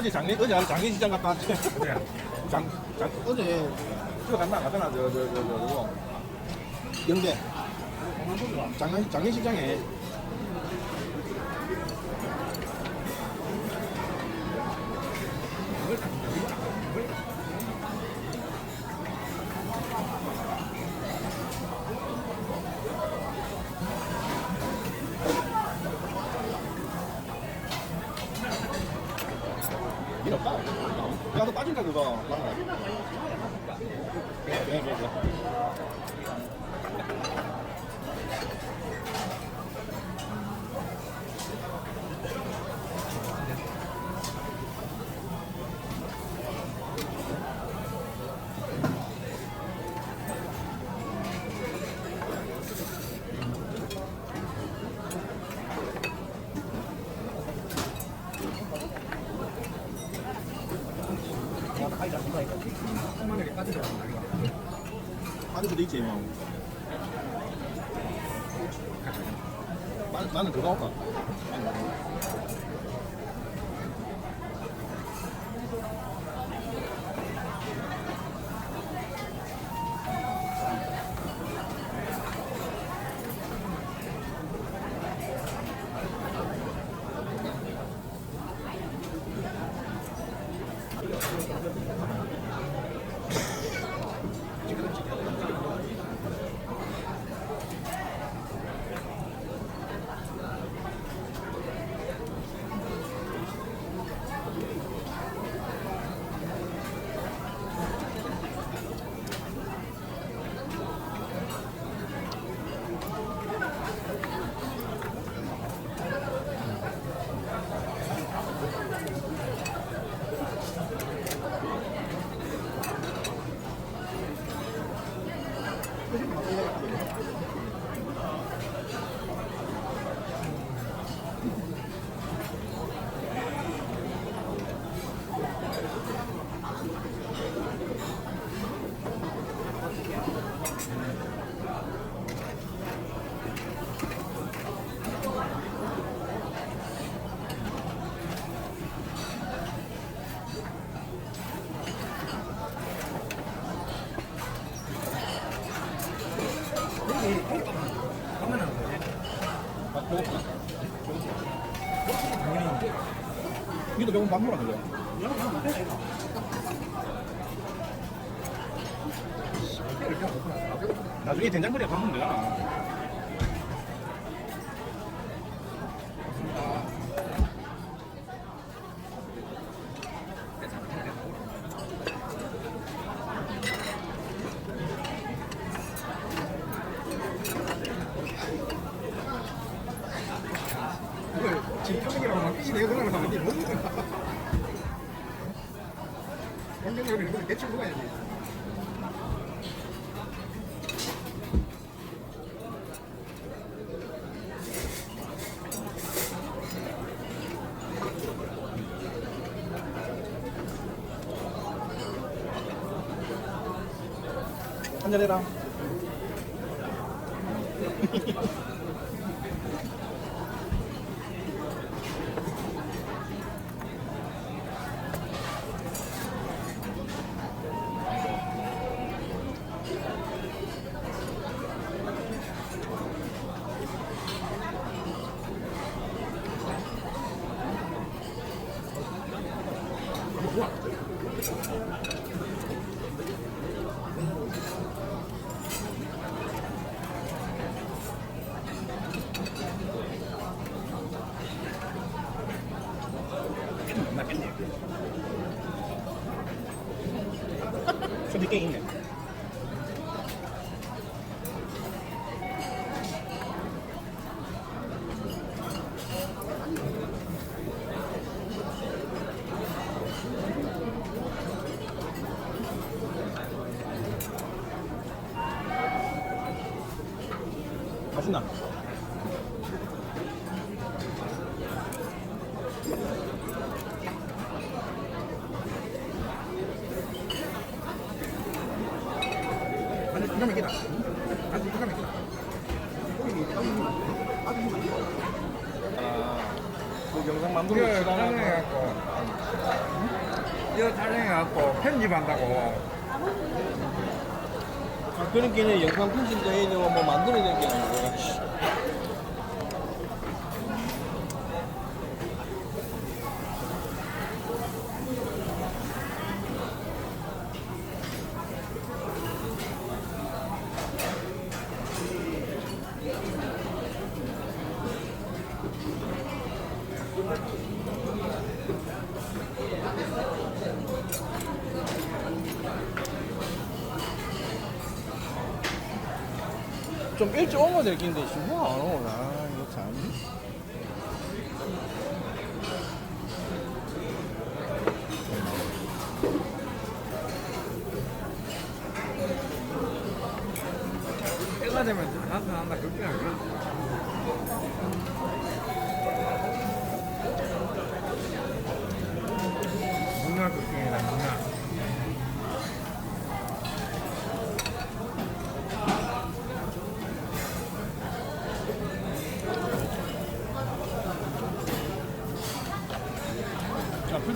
뭐 어제 장례 어제 장례 시장 갔다 왔지. 장, 장 어제 저 갔나? 갔잖아 저저 저 저, 저, 저, 영대 장례 장례 시장에 야너 빠질 수도 있지 뭐. 나, 나는 그거 할까? 니도 배고프면 밥 먹으라 그래. 나중에 된장거리에 밥 먹으면 되잖아. 이걸 진평이라고 막 삐지 내고 그러는 거면 못 먹는다. 경쟁력을 이렇게 대충 먹어야지. 한잔해라. 맞겠네. 손이 꽤 기가 막히다. 아주 기가 막히다. 그 영상 만들고 그래, 시간 짜증내갖고. 이거 촬영해갖고 편집한다고. 아, 그러니까 영상 편집도 해야 되고 뭐 만들어야 되는 게 아니고 좀 일찍 오면 될 텐데 지금 뭐안 오나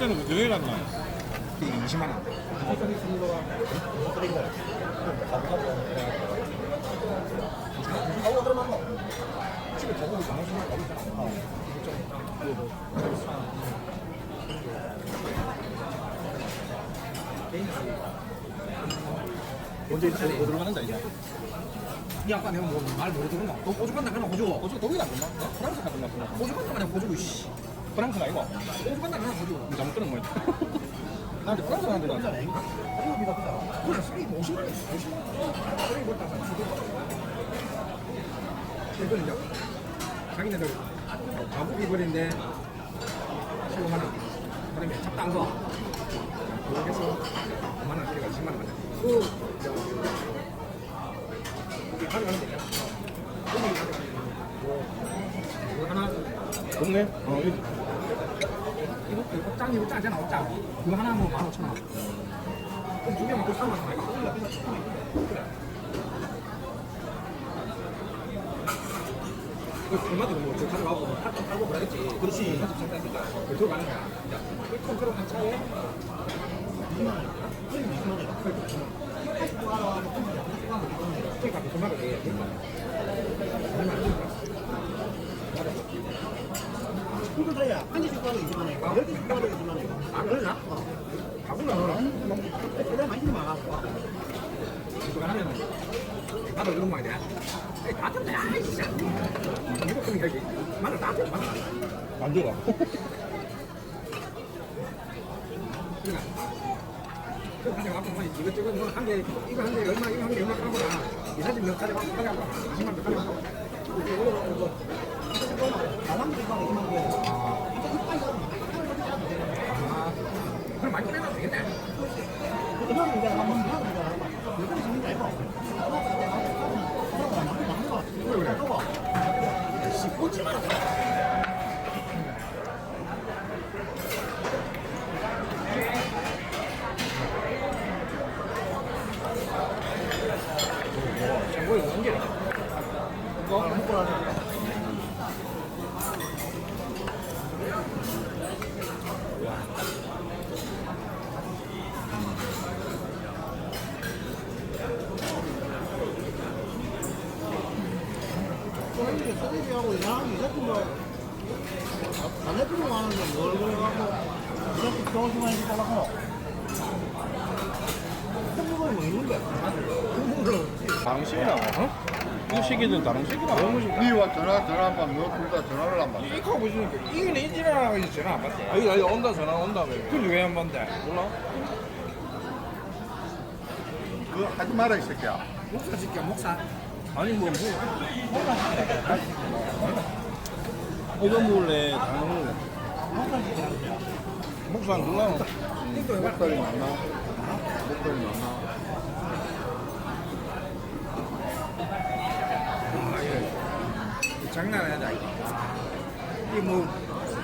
때는 그게 갔나? 20만 원. 언제 어디로 가는다 이제? 이 아까 내가 뭐말 모르더구나. 너 호주 간다 그러면 호주. 독일 안 갔나? 프랑스 갔나? 프랑스. 호주 간다 그냥 호주. 씨. 프랑스가 간다 그냥 호주. 잘못 들은 거야. 나한테 프랑스 가는 줄 알았어. 그래, 쓰레기 50만 원. 50만 원. 쓰레기 못 따서 이건 이제 자기네들 가부기 버린데 15만 원. 그다음에 잡다한 거. 그렇게 해서 5만 원, 그러니까 10만 원 받아. 뭐 하나 동네? 어, 이거 짱잖아, 짱. 그거 하나 뭐 15,000원. 그럼 두 개만 또 3만 원. 그 얼마도 뭐저 가져가고 할거 팔고 그러겠지. 그렇지. 가서 장사니까 그쪽으로 가는 거야. 이 컨트롤 한 차에 2만 원. 그러니까 그 금액을 내야 돼. 얼마 안되 니까. 후드서야 한 개씩 가도 20만 원이고 열 개씩 가도 20만 원이고 아, 그러나? 가구나, 너는. 그래 많이 많아갖고 그거 하면은 나도 이런 말이야. 에이, 다 뜬다, 야, 이 진짜. 이거 그냥 여기 마늘 다 뜬다, 마늘. 안 들어가. 그러나. 그 가져가 갖고 뭐 이것저것 뭐한 개, 이거 한 개 얼마, 이거 한 개 얼마 하고 나. 이 사진 몇 가져가, 가져가. 20만 원 가져가. 나 소리지 소리지하고 이상하게 이렇게 뭐 반대쪽으로 가는데 뭘 그래갖고 이렇게 이렇게 큰 물건이 뭐 있는 거야 다른 식이라고? 어? 이거 식이든 다른 식이라고? 니와 전화 전화 한번 너 둘다 전화를 안 받아. 이거 보시니까 이게 내 인지라고 해서 전화 안 받대. 여기 여기 온다 전화 온다 왜? 근데 왜 안 받대? 몰라? 그거 하지 마라 이 새끼야. 목사 시켜, 목사. 아니 뭐 뭐. 이거 먹을래? 다 먹을래? 이거 왜 받대? 목소리 맞나? 목소리 맞나? 아, 이거 장난 아니다 이거. 이게 뭐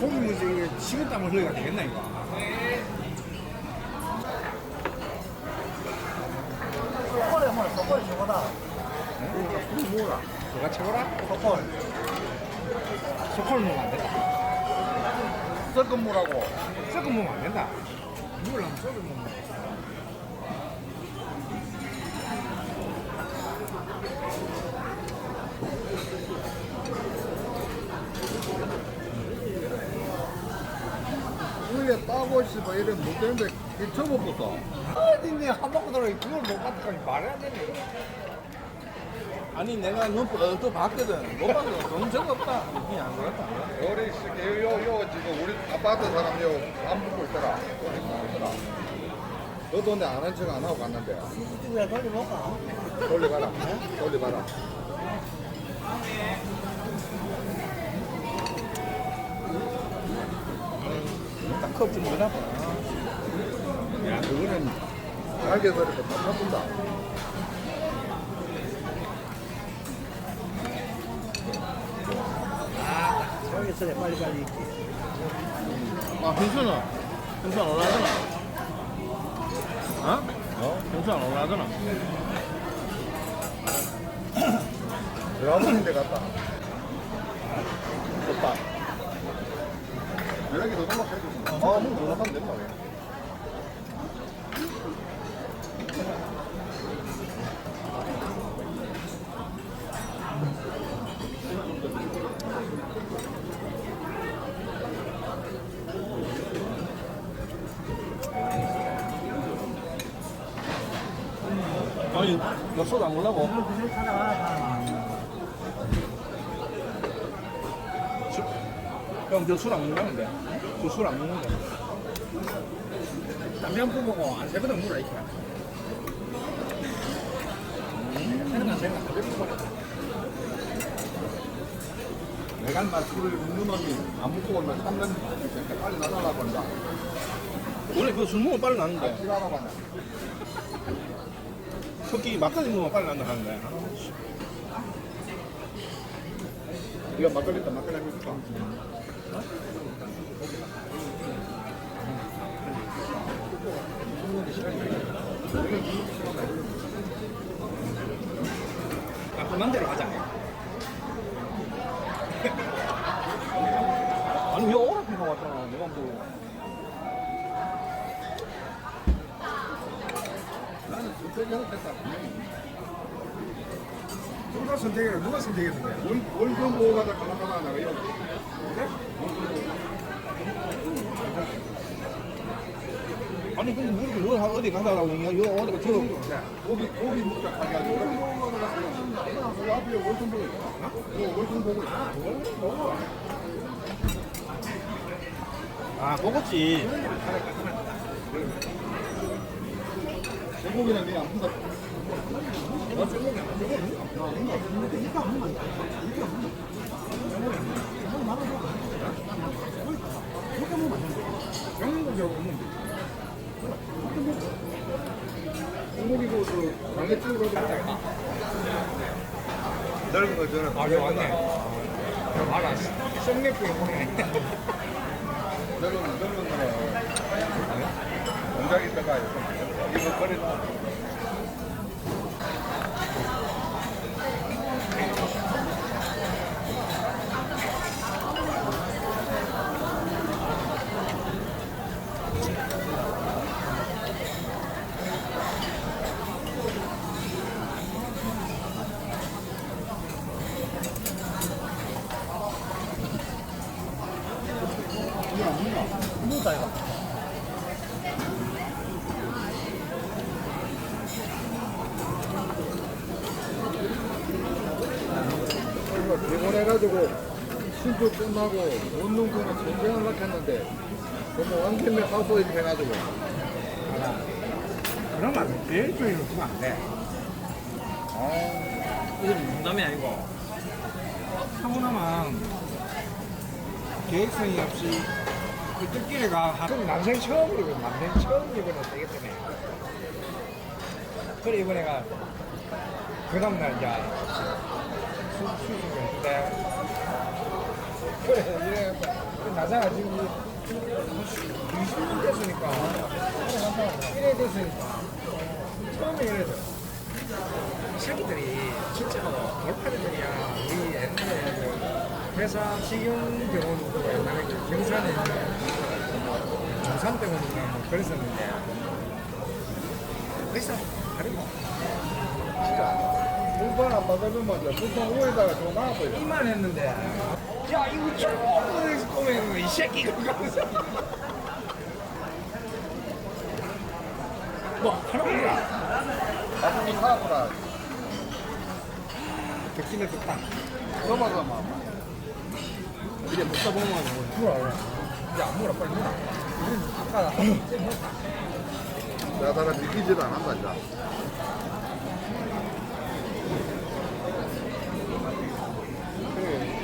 고기 문제 이게 식은땀을 흘려가 되겠나 이거. 석골에 뭐 최고다 그거 뭐라? 누가 최고라? 석골 소콜 먹으면 안 돼. 섞은 물하고 섞어 먹으면 안 된다. 물을 한번 섞어 먹으면. 위에 따고 있으면 이래 못 되는데 이 접어붙어. 어딘데 한 바퀴 돌아 그걸 못 봤다니 안 되네. 아니 내가 눈또 봤거든. 못 봤거든. 돈 적어 없다. 그냥 안 그렇다. 요리 시계 요, 요 지금 우리 아파트 사람 요 안 붙고 있더라. 붙고 있더라. 너도 근데 아는 척안 하고 갔는데 CCTV에 돌려볼까? 돌려봐라. 돌려봐라. 딱컵좀 넣어놔. 야 그거는 날개서리도 다 바꾼다. 있어야 빨리빨리 있지. 아, 현수는? 현수 안 올라가잖아. 어? 어? 현수 안 올라가잖아. 대화문인데 갔다. 오빠. 연락이 더 연락해주지. 아, 뭐 연락하면 된다. 왜. 아니, 너 소주 안 먹으려고? 형, 저 술 안 먹는다는데. 저 술 안 먹는데. 담배 한푼 먹고 안 세거든 물어 이렇게. 담배 푼. 내가 나 술을 먹는 놈이 안 먹고 오면 3년 때 빨리 나가려고 한다. 원래 그술 먹으면 빨리 나는데. 길 알아봤네. 특히 막걸리 먹으면 빨리 난다 하는데. 이거 막걸리 있다, 막걸리 한잔 줄까? 깔끔한 대로 하자. 누가 선택해라 누가 선택했는데? 월, 월급 보고 가다 가다가 내가 이거. 아니, 근데 우리 뭘 어디 가다가 그냥 이거 어디가 들어. 고기, 고기 먹자 가게 하고. 고기 먹으러 가다가 그 앞에 월급 보고. 어, 월급 보고 있어. 아, 먹었지. 제목이랑 네안 푼다. 영국이하고 없는데. 중국이고 그 강에 찍으러 가자. 넓은 거 저는. 아, 여기 왔네. 아, 알아. 썸네프에 보네. 넓은 거, 넓은 거는 공장 있다가 이거 버리다. 이거 개원해가지고 신주 끝나고 원룸권은 전쟁을 했는데 그거 원팀에 하우스 이렇게 해가지고 그러면 내일 쪽에 놓으면 안 돼. 아 이건 농담이 아니고. 하고 나면 계획성이 없이 그 뜻길에가 한 난생 처음이고 난생 처음 이번에 되기 때문에 그래 이번에가 그 다음날 이제 수- 수 그래 이래 나사가 지금 20년 됐으니까 이래 됐으니까 처음에 이래서 이 새끼들이 진짜로 돌팔이들이야. 우리 옛날에 그 회사 식용병원도 옛날에 그 경산에 있는 정산병원인가 뭐 그랬었는데. 의사 다르고 물건 안 받으면 맞아. 보통 우에다가 좀 놔둬요. 이만 했는데 야 이거 처음 꼬매는 이 새끼가 그러면서 뭐 하나 보라 나중에 사거라. 덕진에 덕다 넘어가 마. 이제 먹다 보면 물어 이제 안 물어 빨리 물어 우리는 아까 내가 사람 믿기지도 않았다, 이제. 그래 이래 해가지고 큰일 났어 이거 이리 나갔지 이거 자원이 한대 부시나 무섭게 어제 그래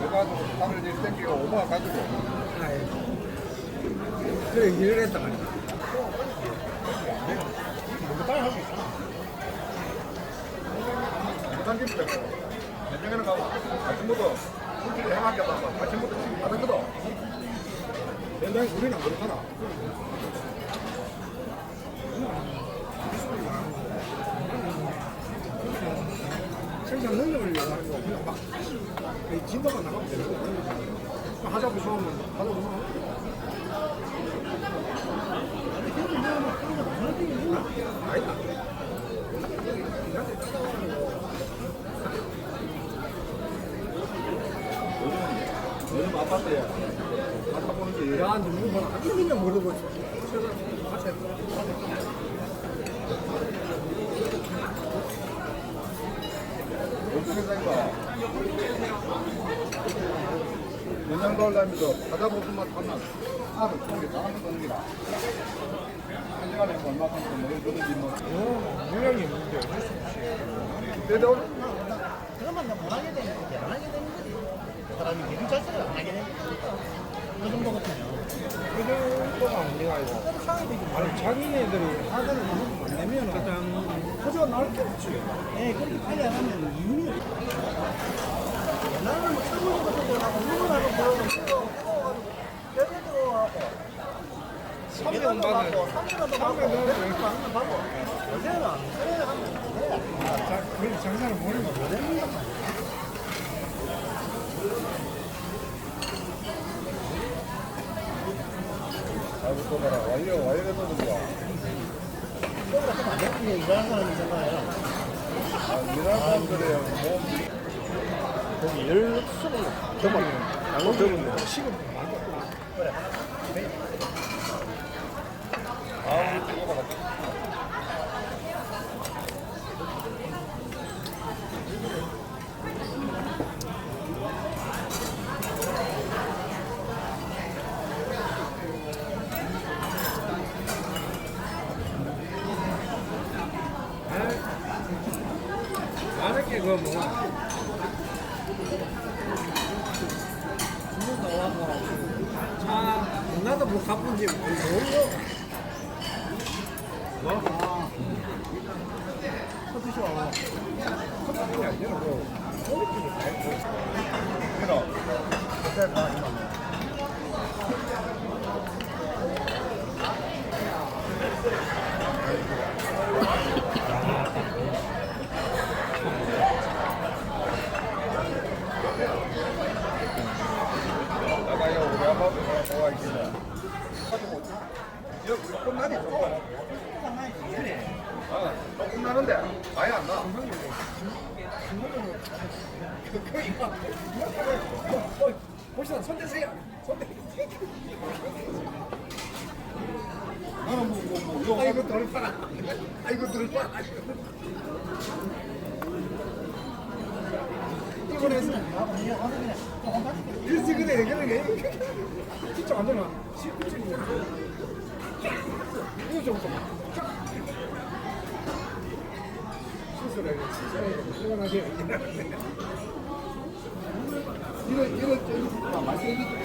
그래가지고 하늘 일 땡기고 오모가지고. 그래 일을 했단 말이야 뭔가 빨리 할수 있어. 부산 김치 내년에는 가고 아침부터 술집에 해먹겠다. 아침부터 지금 받았거든. 옛날에 우리는 안 그렇잖아 생산 능력을 이용하는 거 그냥 막이 진도가 나가면 되는 거 하자고 싶으면 하자고 싶으면 아니다 요즘 아파트에 아파 보는 게 야, 누구 보나 안 들리면 모르고 세상 같이 어떻게 생각해? 연장도 하려면서 찾아보고만 타면 하루 종일 나가는 기라. 한 시간에 얼마 정도 뭐 그런지 뭐. 어, 영향이 있는데 어쩔 수 없이 내려 그러면 나못 하게 되는 거지. 안 하게 되는 거지. 사람이 기분 자체를 안 하게 되는 거니까. 그 정도 같으면. 그정도가 문제가 아니고 아니 자기네들이 하자는 안 내면 가장 터져 나올 게 없지 예, 그렇게 빨리 안 하면 이윤이 없 어. 옛날에는 뭐 같은 거 하고, 물건하고 뭐하고, 그거, 그거 가지고, 배배 들어가고, 300원 받아야 300원도 받고, 100원 받는 받고. 요새는 안 그래 하면 안 돼. 자, 그 장사를 모르는 거 모르는 거 아이고 또 봐라 와이어 와이어 또 들어와. 그거보다 좀안 되는 일하는 사람이 생각해요. 아, 일하는 사람들이야 뭐 거기 열 수는 더만 양은 더운데 시급 많이 받고 아우 이거 봐. 많은 게그뭐 주문 나와서 차 나도 뭐 가쁜지 모르고 뭐? 커피숍 와봐. 커피가 아니라 뭐 퀄리티를 다 했고 싫어. 호텔 가, 이만. 내가 이거 우리 아파트 좋아하기는. 이거 끝나니 좋아. 아, 조금 나는데 많이 안 나. 보시다 손 대세요. 손대. 나는 뭐, 뭐, 뭐, 이거 아이고 팔아 아이고 팔아 이번에서 게. 그래서 그래 그래 진짜 안 되나? 이거 좀수술해 수술해 시원하게 이런 이런 ጨ기구나 많이 ጨ기구나